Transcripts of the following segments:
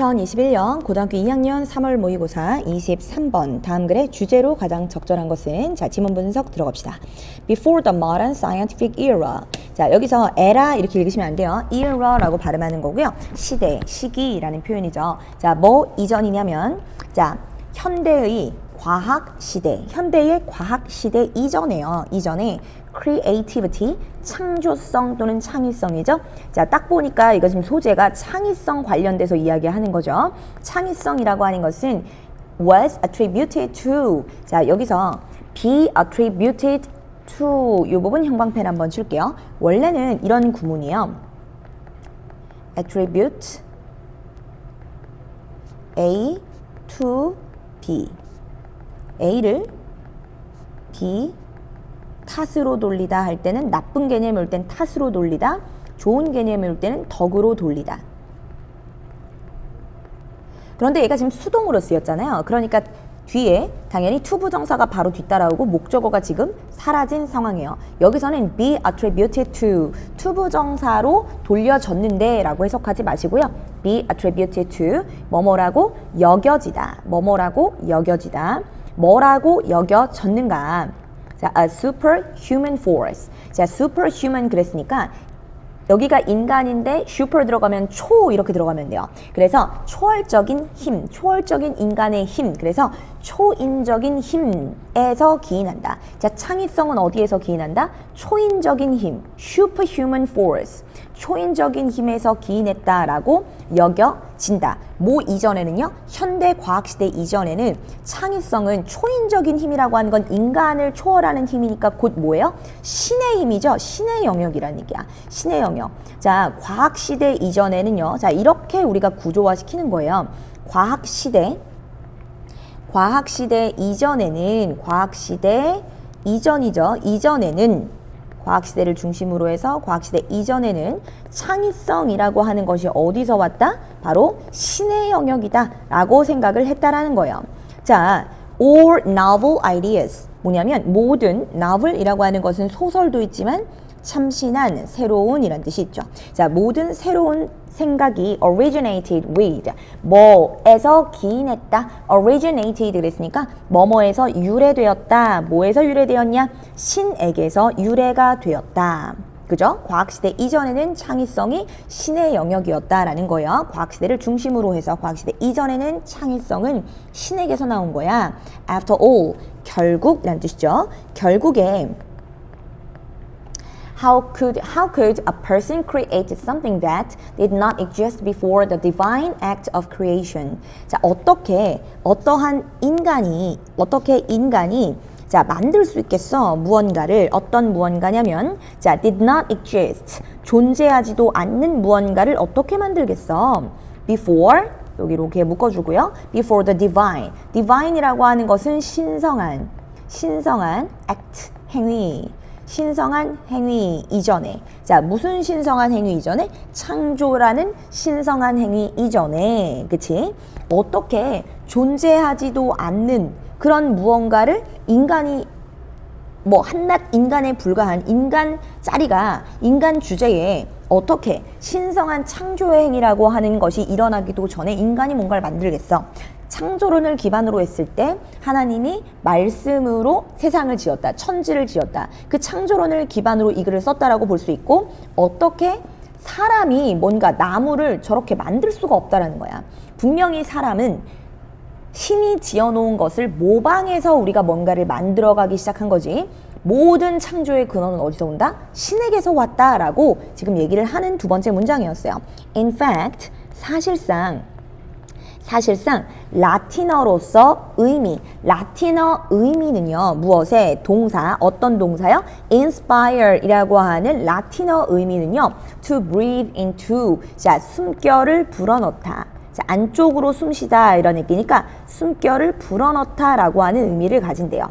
2021년 고등학교 2학년 3월 모의고사 23번 다음 글의 주제로 가장 적절한 것은 자 지문 분석 들어갑시다. Before the modern scientific era. 자 여기서 era 이렇게 읽으시면 안 돼요. era라고 발음하는 거고요. 시대, 시기라는 표현이죠. 자뭐 이전이냐면 자 현대의 과학 시대, 현대의 과학 시대 이전에요. 이전에 creativity, 창조성 또는 창의성이죠. 자, 딱 보니까 이거 지금 소재가 창의성 관련돼서 이야기하는 거죠. 창의성이라고 하는 것은 was attributed to. 자, 여기서 be attributed to 이 부분 형광펜 한번 칠게요. 원래는 이런 구문이에요. attribute A to B. A를 B 탓으로 돌리다 할 때는 나쁜 개념일 땐 탓으로 돌리다, 좋은 개념일 때는 덕으로 돌리다. 그런데 얘가 지금 수동으로 쓰였잖아요. 그러니까 뒤에 당연히 투부정사가 바로 뒤따라오고 목적어가 지금 사라진 상황이에요. 여기서는 be attributed to 투부정사로 돌려졌는데 라고 해석하지 마시고요. be attributed to 뭐뭐라고 여겨지다. 뭐뭐라고 여겨지다. 뭐라고 여겨졌는가. 자, a superhuman force. 자, superhuman 그랬으니까 여기가 인간인데 super 들어가면 초 이렇게 들어가면 돼요. 그래서 초월적인 힘, 초월적인 인간의 힘. 그래서 초인적인 힘에서 기인한다. 자, 창의성은 어디에서 기인한다? 초인적인 힘, superhuman force. 초인적인 힘에서 기인했다라고 여겨진다. 뭐 이전에는요? 현대 과학 시대 이전에는 창의성은 초인적인 힘이라고 하는 건 인간을 초월하는 힘이니까 곧 뭐예요? 신의 힘이죠. 신의 영역이라는 얘기야. 신의 영역. 자, 과학 시대 이전에는요. 자, 이렇게 우리가 구조화 시키는 거예요. 과학 시대 과학 시대 이전에는 과학 시대 이전이죠. 이전에는 과학 시대를 중심으로 해서 과학 시대 이전에는 창의성이라고 하는 것이 어디서 왔다? 바로 신의 영역이다 라고 생각을 했다라는 거예요. 자, or novel ideas 뭐냐면 모든 novel이라고 하는 것은 소설도 있지만 참신한, 새로운 이란 뜻이 있죠. 자, 모든 새로운 생각이 originated with 뭐에서 기인했다. originated 그랬으니까 뭐뭐에서 유래되었다. 뭐에서 유래되었냐? 신에게서 유래가 되었다. 그죠? 과학시대 이전에는 창의성이 신의 영역이었다라는 거예요. 과학시대를 중심으로 해서 과학시대 이전에는 창의성은 신에게서 나온 거야. After all, 결국이란 뜻이죠. 결국에 How could how could a person create something that did not exist before the divine act of creation? 자, 어떻게 어떠한 인간이 어떻게 인간이 자, 만들 수 있겠어. 무언가를 어떤 무언가냐면 자, did not exist. 존재하지도 않는 무언가를 어떻게 만들겠어? before 여기로 이렇게 묶어 주고요. before the divine. divine이라고 하는 것은 신성한 신성한 act 행위 신성한 행위 이전에. 자 무슨 신성한 행위 이전에? 창조라는 신성한 행위 이전에. 그치? 어떻게 존재하지도 않는 그런 무언가를 인간이 뭐 한낱 인간에 불과한 인간 짜리가 인간 주제에 어떻게 신성한 창조의 행위라고 하는 것이 일어나기도 전에 인간이 뭔가를 만들겠어. 창조론을 기반으로 했을 때 하나님이 말씀으로 세상을 지었다. 천지를 지었다. 그 창조론을 기반으로 이 글을 썼다라고 볼 수 있고 어떻게 사람이 뭔가 나무를 저렇게 만들 수가 없다라는 거야. 분명히 사람은 신이 지어놓은 것을 모방해서 우리가 뭔가를 만들어가기 시작한 거지. 모든 창조의 근원은 어디서 온다? 신에게서 왔다라고 지금 얘기를 하는 두 번째 문장이었어요. In fact, 사실상 사실상 라틴어로서 의미, 라틴어 의미는요, 무엇에 동사, 어떤 동사요? inspire이라고 하는 라틴어 의미는요, to breathe into, 자, 숨결을 불어넣다. 자, 안쪽으로 숨쉬다 이런 얘기니까 숨결을 불어넣다 라고 하는 의미를 가진대요.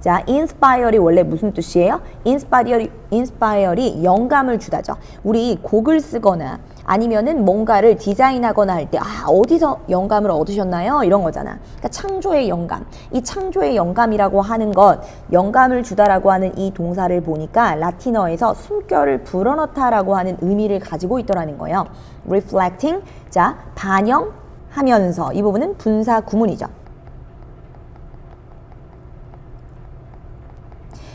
자, inspire이 원래 무슨 뜻이에요? inspire이, inspire이 영감을 주다죠. 우리 곡을 쓰거나 아니면은 뭔가를 디자인하거나 할 때, 아, 어디서 영감을 얻으셨나요? 이런 거잖아. 그러니까 창조의 영감. 이 창조의 영감이라고 하는 것, 영감을 주다라고 하는 이 동사를 보니까 라틴어에서 숨결을 불어넣다라고 하는 의미를 가지고 있더라는 거예요. reflecting, 자, 반영, 하면서 이 부분은 분사 구문이죠.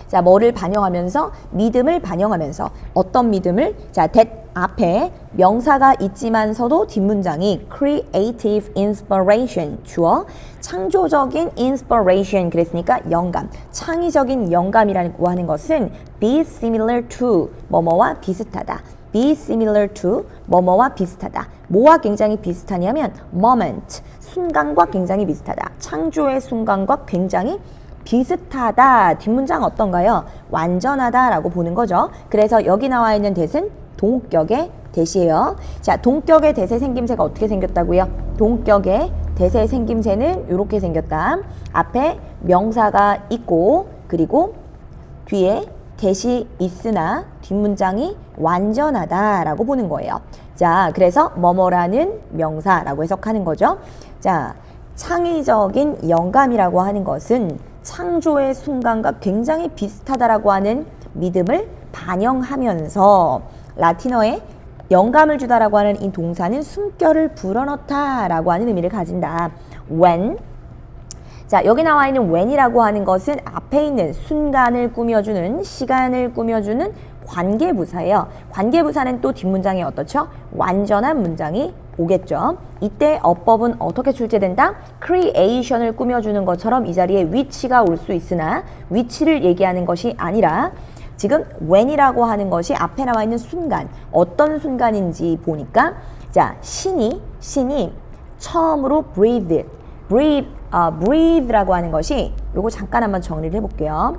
자, 뭐를 반영하면서? 믿음을 반영하면서. 어떤 믿음을? 자, that 앞에 명사가 있지만서도 뒷문장이 creative inspiration 주어 창조적인 inspiration 그랬으니까 영감. 창의적인 영감이라고 하는 것은 be similar to 뭐뭐와 비슷하다. be similar to 뭐뭐와 비슷하다. 뭐와 굉장히 비슷하냐면 moment 순간과 굉장히 비슷하다. 창조의 순간과 굉장히 비슷하다 뒷문장 어떤가요? 완전하다라고 보는 거죠. 그래서 여기 나와 있는 대신 동격의 대시예요. 자, 동격의 대세 생김새가 어떻게 생겼다고요? 동격의 대세 생김새는 이렇게 생겼다. 앞에 명사가 있고 그리고 뒤에 대시 있으나 뒷문장이 완전하다라고 보는 거예요. 자, 그래서 뭐뭐라는 명사라고 해석하는 거죠. 자, 창의적인 영감이라고 하는 것은 창조의 순간과 굉장히 비슷하다라고 하는 믿음을 반영하면서 라틴어에 영감을 주다라고 하는 이 동사는 숨결을 불어넣다라고 하는 의미를 가진다. when 자, 여기 나와 있는 when이라고 하는 것은 앞에 있는 순간을 꾸며주는 시간을 꾸며주는 관계부사예요. 관계부사는 또 뒷문장에 어떻죠? 완전한 문장이 오겠죠. 이때 어법은 어떻게 출제된다? creation을 꾸며주는 것처럼 이 자리에 위치가 올 수 있으나 위치를 얘기하는 것이 아니라 지금 when이라고 하는 것이 앞에 나와 있는 순간 어떤 순간인지 보니까 자 신이 신이 처음으로 breathe breathe 어, breathe라고 하는 것이 요거 잠깐 한번 정리를 해볼게요.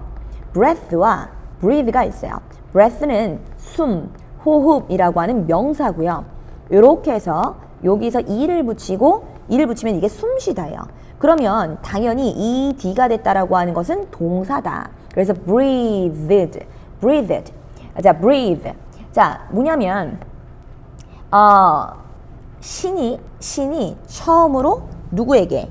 breath와 breathe가 있어요. breath는 숨, 호흡이라고 하는 명사고요. 이렇게 해서 여기서 이를 붙이고 이를 붙이면 이게 숨쉬다예요. 그러면 당연히 이 D가 됐다라고 하는 것은 동사다. 그래서 breathed, breathed. 자, breathe. 자, 뭐냐면 어, 신이 신이 처음으로 누구에게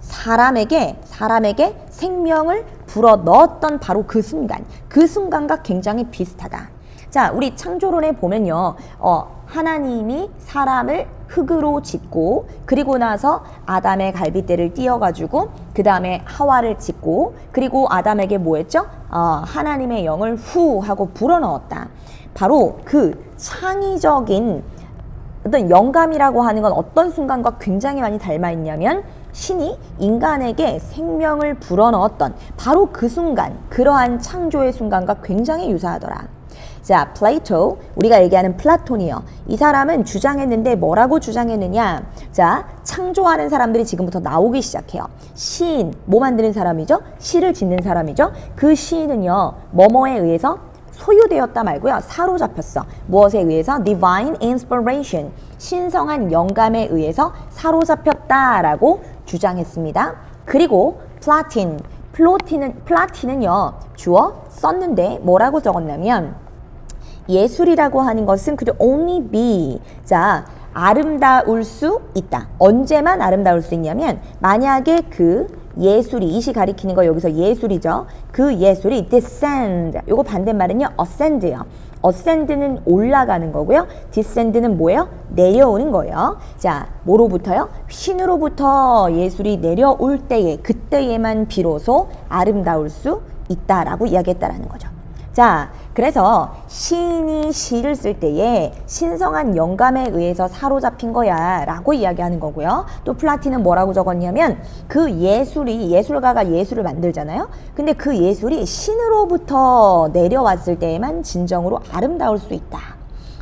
사람에게 사람에게 생명을 불어 넣었던 바로 그 순간 그 순간과 굉장히 비슷하다. 자, 우리 창조론에 보면요. 어, 하나님이 사람을 흙으로 짓고 그리고 나서 아담의 갈빗대를 띄어가지고 그 다음에 하와를 짓고 그리고 아담에게 뭐 했죠? 어, 하나님의 영을 후 하고 불어넣었다. 바로 그 창의적인 어떤 영감이라고 하는 건 어떤 순간과 굉장히 많이 닮아 있냐면 신이 인간에게 생명을 불어넣었던 바로 그 순간, 그러한 창조의 순간과 굉장히 유사하더라. 자, 플레이토, 우리가 얘기하는 플라톤이요. 이 사람은 주장했는데 뭐라고 주장했느냐? 자, 창조하는 사람들이 지금부터 나오기 시작해요. 시인, 뭐 만드는 사람이죠? 시를 짓는 사람이죠? 그 시인은요, 뭐뭐에 의해서 소유되었다 말고요. 사로잡혔어. 무엇에 의해서? divine inspiration. 신성한 영감에 의해서 사로잡혔다라고 주장했습니다. 그리고 플라틴, 플로틴은 플라틴은요. 주어 썼는데 뭐라고 적었냐면 예술이라고 하는 것은 그저 only be. 자, 아름다울 수 있다. 언제만 아름다울 수 있냐면 만약에 그 예술이 이시 가리키는 거 여기서 예술이죠. 그 예술이 descend. 요거 반대말은요. ascend요. Ascend는 올라가는 거고요. descend는 뭐예요? 내려오는 거예요. 자, 뭐로부터요? 신으로부터 예술이 내려올 때에 그때에만 비로소 아름다울 수 있다라고 이야기했다라는 거죠. 자, 그래서 시인이 시를 쓸 때에 신성한 영감에 의해서 사로잡힌 거야 라고 이야기하는 거고요. 또 플라티는 뭐라고 적었냐면 그 예술이 예술가가 예술을 만들잖아요. 근데 그 예술이 신으로부터 내려왔을 때에만 진정으로 아름다울 수 있다.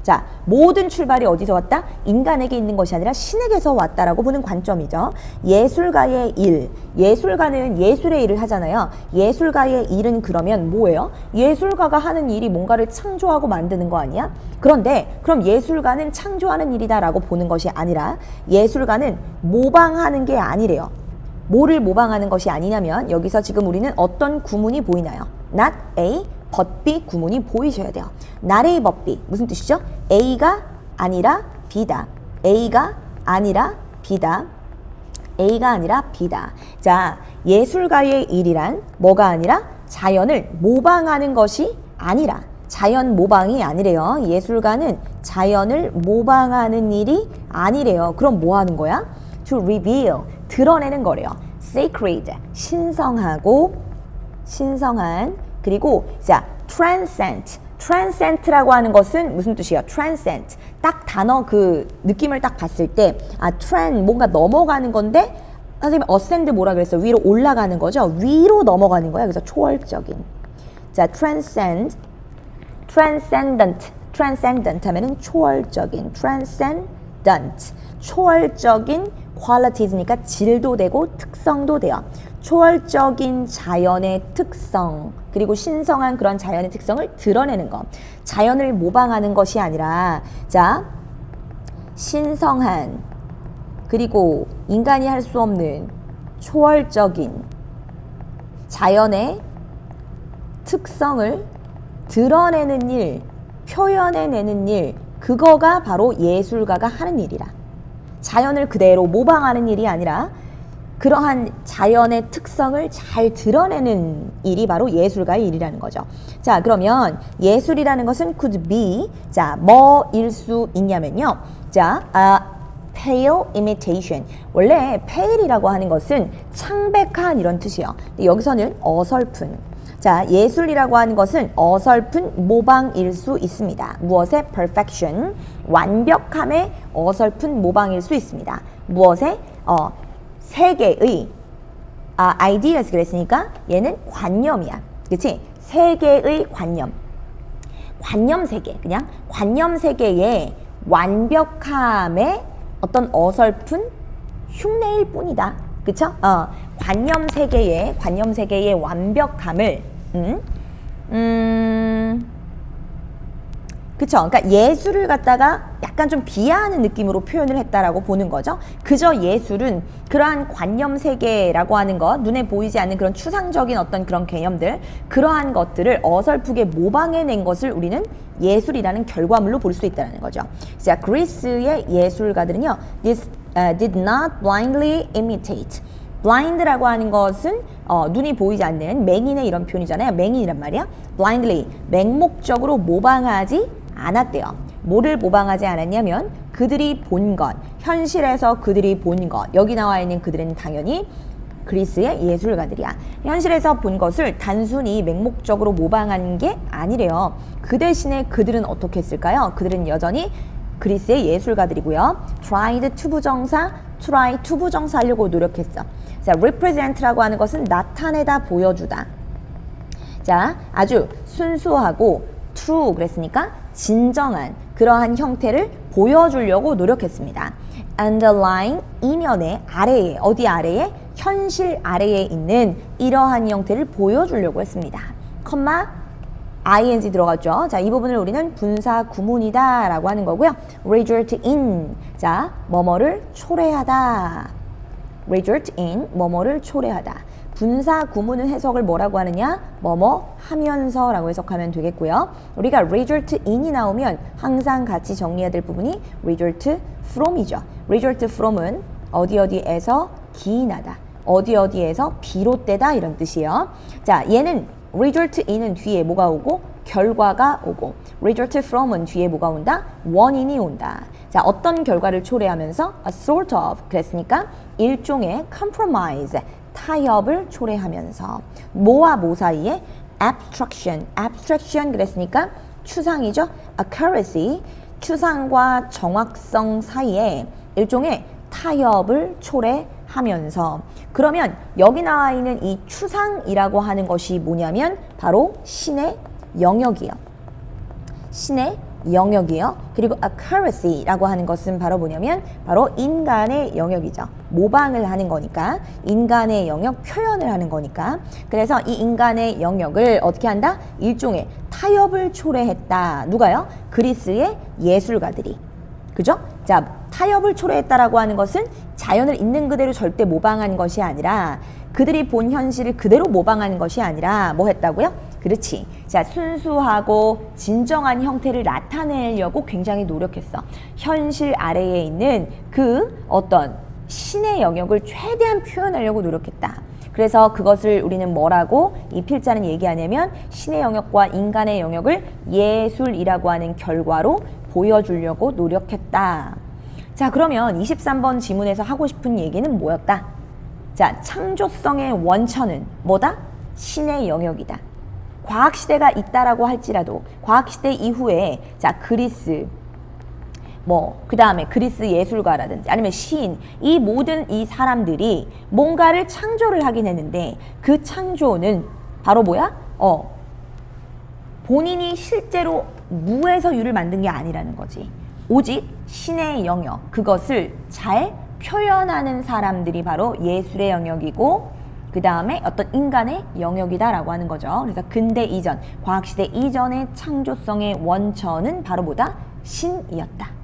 자, 모든 출발이 어디서 왔다? 인간에게 있는 것이 아니라 신에게서 왔다라고 보는 관점이죠. 예술가의 일, 예술가는 예술의 일을 하잖아요. 예술가의 일은 그러면 뭐예요? 예술가가 하는 일이 뭔가를 창조하고 만드는 거 아니야? 그런데 그럼 예술가는 창조하는 일이다라고 보는 것이 아니라 예술가는 모방하는 게 아니래요. 뭐를 모방하는 것이 아니냐면 여기서 지금 우리는 어떤 구문이 보이나요? not A B 구문이 보이셔야 돼요. but B 무슨 뜻이죠? A가 아니라 B다. A가 아니라 B다. A가 아니라 B다. 자, 예술가의 일이란 뭐가 아니라 자연을 모방하는 것이 아니라 자연 모방이 아니래요. 예술가는 자연을 모방하는 일이 아니래요. 그럼 뭐 하는 거야? to reveal 드러내는 거래요. sacred 신성하고 신성한 그리고 자 transcend transcend라고 하는 것은 무슨 뜻이에요? transcend 딱 단어 그 느낌을 딱 봤을 때 아 trend 뭔가 넘어가는 건데 선생님 ascend 뭐라 그랬어요? 위로 올라가는 거죠? 위로 넘어가는 거야. 그래서 초월적인 자 transcend transcendent transcendent 하면은 초월적인 transcendent 초월적인 qualities니까 질도 되고 특성도 돼요. 초월적인 자연의 특성 그리고 신성한 그런 자연의 특성을 드러내는 것. 자연을 모방하는 것이 아니라 자 신성한 그리고 인간이 할 수 없는 초월적인 자연의 특성을 드러내는 일, 표현해내는 일, 그거가 바로 예술가가 하는 일이라. 자연을 그대로 모방하는 일이 아니라 그러한 자연의 특성을 잘 드러내는 일이 바로 예술가의 일이라는 거죠. 자, 그러면 예술이라는 것은 could be 자, 뭐일 수 있냐면요. 자, 아, pale imitation. 원래 pale이라고 하는 것은 창백한 이런 뜻이에요. 근데 여기서는 어설픈. 자, 예술이라고 하는 것은 어설픈 모방일 수 있습니다. 무엇의 perfection, 완벽함의 어설픈 모방일 수 있습니다. 무엇의 어, 세계의 아, ideas 그랬으니까 얘는 관념이야. 그렇지? 세계의 관념. 관념 세계. 그냥 관념 세계의 완벽함의 어떤 어설픈 흉내일 뿐이다. 그쵸? 어, 관념 세계의 관념 세계의 완벽함을 음, 음, 그쵸? 그러니까 예술을 갖다가 약간 좀 비하하는 느낌으로 표현을 했다라고 보는 거죠. 그저 예술은 그러한 관념 세계라고 하는 것, 눈에 보이지 않는 그런 추상적인 어떤 그런 개념들, 그러한 것들을 어설프게 모방해낸 것을 우리는 예술이라는 결과물로 볼 수 있다는 거죠. 자, 그리스의 예술가들은요, this uh, did not blindly imitate. blind라고 하는 것은 어, 눈이 보이지 않는 맹인의 이런 표현이잖아요. 맹인이란 말이야. blindly 맹목적으로 모방하지 않았대요. 뭐를 모방하지 않았냐면 그들이 본 것, 현실에서 그들이 본 것. 여기 나와 있는 그들은 당연히 그리스의 예술가들이야. 현실에서 본 것을 단순히 맹목적으로 모방한 게 아니래요. 그 대신에 그들은 어떻게 했을까요? 그들은 여전히 그리스의 예술가들이고요. tried 투부정사, try 투부정사 하려고 노력했어. 자, represent라고 하는 것은 나타내다, 보여주다. 자, 아주 순수하고 true 그랬으니까 진정한 그러한 형태를 보여주려고 노력했습니다. underline 이면의 아래에 어디 아래에 현실 아래에 있는 이러한 형태를 보여주려고 했습니다. 컴마 ing 들어갔죠. 자, 이 부분을 우리는 분사 구문이다라고 하는 거고요. result in 자, 뭐뭐를 초래하다. Result in 뭐뭐를 초래하다. 분사 구문은 해석을 뭐라고 하느냐? 뭐뭐 하면서 라고 해석하면 되겠고요. 우리가 result in이 나오면 항상 같이 정리해야 될 부분이 result from이죠. result from은 어디 어디에서 기인하다. 어디 어디에서 비롯되다 이런 뜻이에요. 자, 얘는 result in은 뒤에 뭐가 오고? 결과가 오고. result from은 뒤에 뭐가 온다? 원인이 온다. 자, 어떤 결과를 초래하면서? a sort of. 그랬으니까 일종의 compromise 타협을 초래하면서. 뭐와 뭐 사이에? abstraction. abstraction 그랬으니까 추상이죠. accuracy. 추상과 정확성 사이에 일종의 타협을 초래 하면서 그러면 여기 나와 있는 이 추상이라고 하는 것이 뭐냐면 바로 신의 영역이요. 신의 영역이요. 그리고 accuracy라고 하는 것은 바로 뭐냐면 바로 인간의 영역이죠. 모방을 하는 거니까 인간의 영역 표현을 하는 거니까 그래서 이 인간의 영역을 어떻게 한다? 일종의 타협을 초래했다. 누가요? 그리스의 예술가들이. 그죠? 자, 타협을 초래했다라고 하는 것은 자연을 있는 그대로 절대 모방한 것이 아니라 그들이 본 현실을 그대로 모방하는 것이 아니라 뭐 했다고요? 그렇지. 자, 순수하고 진정한 형태를 나타내려고 굉장히 노력했어. 현실 아래에 있는 그 어떤 신의 영역을 최대한 표현하려고 노력했다. 그래서 그것을 우리는 뭐라고 이 필자는 얘기하냐면 신의 영역과 인간의 영역을 예술이라고 하는 결과로 보여주려고 노력했다. 자, 그러면 23번 지문에서 하고 싶은 얘기는 뭐였다? 자, 창조성의 원천은 뭐다? 신의 영역이다. 과학 시대가 있다라고 할지라도 과학 시대 이후에 자, 그리스 뭐 그 다음에 그리스 예술가라든지 아니면 시인 이 모든 이 사람들이 뭔가를 창조를 하긴 했는데 그 창조는 바로 뭐야? 어. 본인이 실제로 무에서 유를 만든 게 아니라는 거지. 오직 신의 영역, 그것을 잘 표현하는 사람들이 바로 예술의 영역이고, 그 다음에 어떤 인간의 영역이다라고 하는 거죠. 그래서 근대 이전, 과학시대 이전의 창조성의 원천은 바로 뭐다? 신이었다.